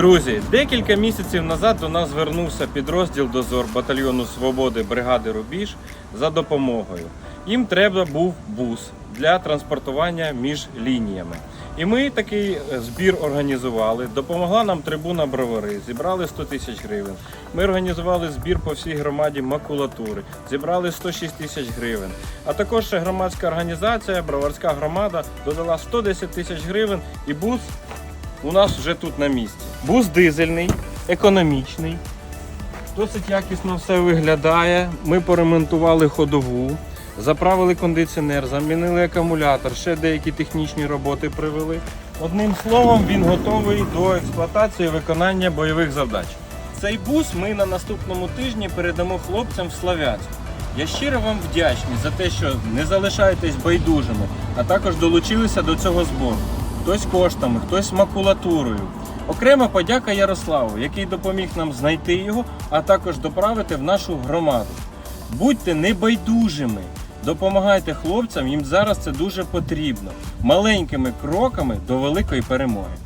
Друзі, декілька місяців назад до нас звернувся підрозділ дозор батальйону Свободи бригади Рубіж за допомогою. Їм треба був бус для транспортування між лініями. І ми такий е, збір організували. Допомогла нам трибуна Бровари, зібрали 100 тисяч гривень. Ми організували збір по всій громаді макулатури, зібрали 106 тисяч гривень. А також ще громадська організація, Броварська громада додала 110 тисяч гривень і бус у нас вже тут на місці. Бус дизельний, економічний, досить якісно все виглядає. Ми поремонтували ходову, заправили кондиціонер, замінили акумулятор, ще деякі технічні роботи привели. Одним словом, він готовий до експлуатації і виконання бойових завдач. Цей бус ми на наступному тижні передамо хлопцям в Славянськ. Я щиро вам вдячний за те, що не залишаєтесь байдужими, а також долучилися до цього збору. Хтось коштами, хтось макулатурою. Окрема подяка Ярославу, який допоміг нам знайти його, а також доправити в нашу громаду. Будьте небайдужими, допомагайте хлопцям, їм зараз це дуже потрібно. Маленькими кроками до великої перемоги.